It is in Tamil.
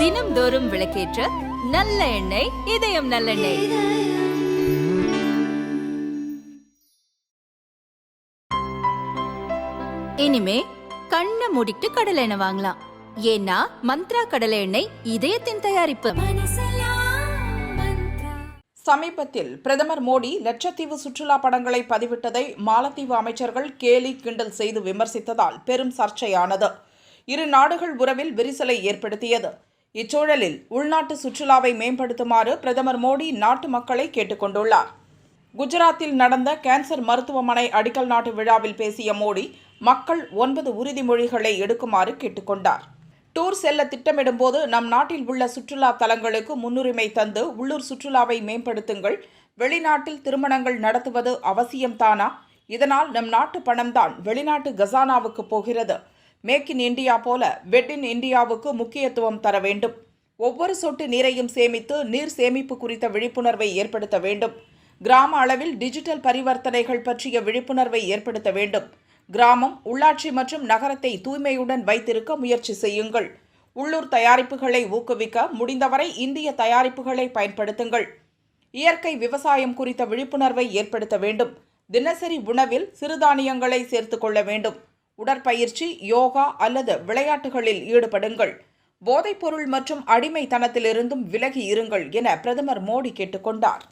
தினம்தோறும் விளக்கேற்ற நல்ல எண்ணெய் இதயம் நல்லெண்ணெய் இனிமே கண்ணை மூடிட்டு கடலை எண்ணெய் வாங்கலாம். ஏன்னா மந்த்ரா கடலை எண்ணெய் இதயத்தின் தயாரிப்பு. சமீபத்தில் பிரதமர் மோடி லட்சத்தீவு சுற்றுலா படங்களை பதிவிட்டதை மாலத்தீவு அமைச்சர்கள் கேலி கிண்டல் செய்து விமர்சித்ததால் பெரும் சர்ச்சையானது. இரு நாடுகள் உறவில் விரிசலை ஏற்படுத்தியது. இச்சூழலில் உள்நாட்டு சுற்றுலாவை மேம்படுத்துமாறு பிரதமர் மோடி நாட்டு மக்களை கேட்டுக்கொண்டுள்ளார் குஜராத்தில் நடந்த கேன்சர் மருத்துவமனை அடிக்கல் நாட்டு விழாவில் பேசிய மோடி மக்கள் ஒன்பது உறுதிமொழிகளை எடுக்குமாறு கேட்டுக்கொண்டார் டூர் செல்ல திட்டமிடும்போது நம் நாட்டில் உள்ள சுற்றுலா தலங்களுக்கு முன்னுரிமை தந்து உள்ளூர் சுற்றுலாவை மேம்படுத்துங்கள் வெளிநாட்டில் திருமணங்கள் நடத்துவது அவசியம்தானா? இதனால் நம் நாட்டு பணம்தான் வெளிநாட்டு கசானாவுக்கு போகிறது. மேக் இன் இந்தியா போல வெட் இன் இந்தியாவுக்கு முக்கியத்துவம் தர வேண்டும். ஒவ்வொரு சொட்டு நீரையும் சேமித்து நீர் சேமிப்பு குறித்த விழிப்புணர்வை ஏற்படுத்த வேண்டும். கிராம அளவில் டிஜிட்டல் பரிவர்த்தனைகள் பற்றிய விழிப்புணர்வை ஏற்படுத்த வேண்டும். கிராமம் உள்ளாட்சி மற்றும் நகரத்தை தூய்மையுடன் வைத்திருக்க முயற்சி செய்யுங்கள். உள்ளூர் தயாரிப்புகளை ஊக்குவிக்க முடிந்தவரை இந்திய தயாரிப்புகளை பயன்படுத்துங்கள். இயற்கை விவசாயம் குறித்த விழிப்புணர்வை ஏற்படுத்த வேண்டும். தினசரி உணவில் சிறுதானியங்களை சேர்த்துக்கொள்ள வேண்டும். உடற்பயிற்சி யோகா அல்லது விளையாட்டுகளில் ஈடுபடுங்கள். போதைப்பொருள் மற்றும் அடிமைத்தனத்திலிருந்தும் விலகி இருங்கள் என பிரதமர் மோடி கேட்டுக்கொண்டார்